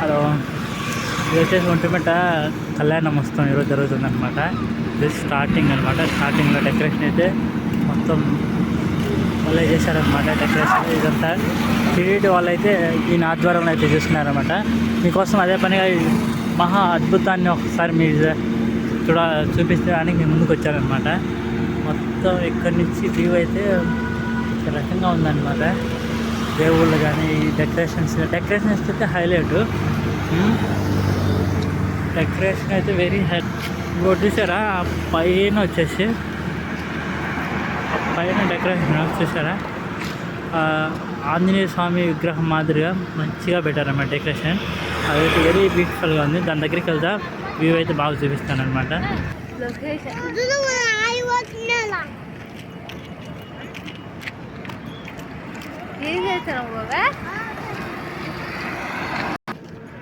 Hello. ఇది వచ్చేసి ఒంటిమిట కళ్యాణం వస్తాం ఈరోజు జరుగుతుంది అనమాట ఇది స్టార్టింగ్ అనమాట స్టార్టింగ్లో డెకరేషన్ అయితే మొత్తం వాళ్ళే చేశారనమాట డెకరేషన్ ఇదంతా. టీడీటీ వాళ్ళైతే ఈ ఆధ్వర్యంలో అయితే చేస్తున్నారనమాట మీకోసం అదే పనిగా మహా అద్భుతాన్ని ఒకసారి మీరు చూడ చూపించడానికి మేము ముందుకు వచ్చారనమాట మొత్తం ఇక్కడి నుంచి వ్యూ అయితే ఒక రకంగా ఉందన్నమాట. దేవుళ్ళు కానీ ఈ డెకరేషన్స్ డెకరేషన్స్ అయితే హైలైట్ డెకరేషన్ అయితే వెరీ హై కొట్టేసారా ఆ పైన వచ్చేసి పైన డెకరేషన్ వచ్చేసారా ఆంజనేయ స్వామి విగ్రహం మాదిరిగా మంచిగా పెట్టారన్నమాట డెకరేషన్ అదైతే వెరీ బ్యూటిఫుల్గా ఉంది. దాని దగ్గరికి వెళ్తా వ్యూ అయితే బాగా చూపిస్తాను అనమాట ఏం చేస్తాను బాబా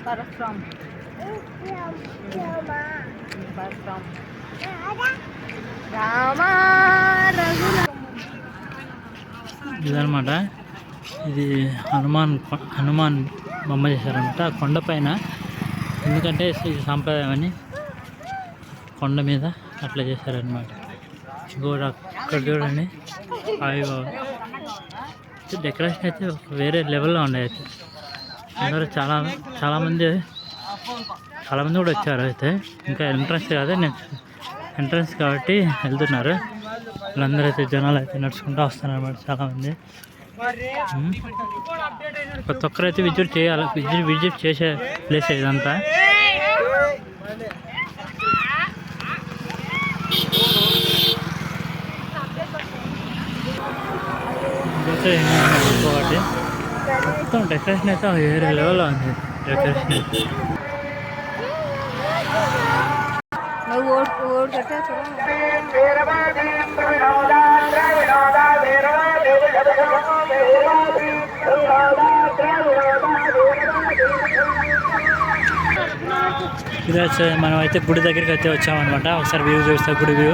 పరశురామ్. పరశురామ్. రామ ఇదనమాట ఇది హనుమాన్ హనుమాన్ బొమ్మ చేశారనమాట ఆ కొండ పైన. ఎందుకంటే ఇది సాంప్రదాయం అని కొండ మీద అట్లా చేశారనమాట గోడ అక్కడ చూడండి. అయితే డెకరేషన్ అయితే వేరే లెవెల్లో ఉండే అయితే. అందరూ చాలా చాలామంది చాలామంది కూడా వచ్చారు అయితే. ఇంకా ఎంట్రన్స్ కాదు నేను ఎంట్రన్స్ కాబట్టి వెళ్తున్నారు. వీళ్ళందరూ అయితే జనాలు అయితే నడుచుకుంటూ వస్తున్నారు అనమాట చాలామంది ప్రతి ఒక్కరైతే విజిట్ చేయాలి విజిట్ విజిట్ చేసే ప్లేస్ ఇదంతా. ఇంకొకటి. మొత్తం డెకరేషన్ అయితే వేరే లెవెల్లో ఉంది డెకరేషన్ అయితే ఇది వచ్చే మనం అయితే గుడి దగ్గరికి అయితే వచ్చామన్నమాట. ఒకసారి వ్యూ చూస్తే గుడి వ్యూ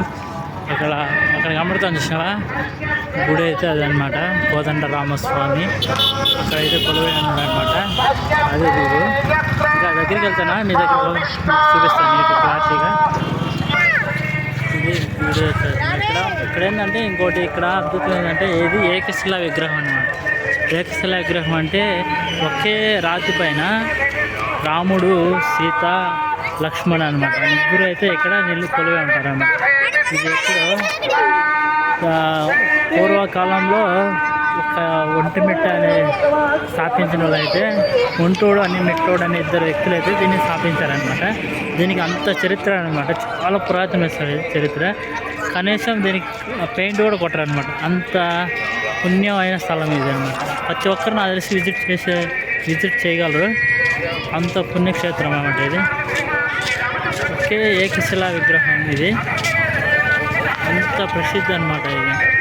అక్కడ అక్కడ కనబడుతుంది చూసావా గుడి అయితే అదనమాట కోదండ రామస్వామి. అక్కడైతే అయితే కొలువై అదే వ్యూ ఇంకా దగ్గరికి వెళ్తానా? మీ దగ్గర చూపిస్తాను మీకు క్లారిటీగా. ఇది గుడి ఇక్కడ ఇక్కడ ఏంటంటే ఇంకోటి ఇక్కడ అద్భుతం ఏంటంటే ఏది ఏకశిల విగ్రహం అనమాట ఏకశిల విగ్రహం అంటే ఒకే రాతి పైన రాముడు సీత లక్ష్మణ్ అనమాట ముగ్గురు అయితే ఇక్కడ నిల్లు కొలువై ఉంటారు అన్నమాట ఇది పూర్వకాలంలో ఒక ఒంటిమిట్ట అనే స్థాపించిన వాళ్ళు అయితే ఒంటోడు అని మిట్టోడు అనే ఇద్దరు వ్యక్తులు అయితే దీన్ని స్థాపించారనమాట దీనికి అంత చరిత్ర అనమాట చాలా పురాతన చరిత్ర. కనీసం దీనికి పెయింట్ కూడా కొట్టరనమాట అంత పుణ్యమైన స్థలం ఇది అనమాట ప్రతి ఒక్కరు నాకు తెలిసి విజిట్ చేసే విజిట్ చేయగలరు. అంత పుణ్యక్షేత్రం అనమాట ఇది. ఒకే ఏకశిలా విగ్రహం ఇది. అంత ప్రసిద్ధి అనమాట ఇది.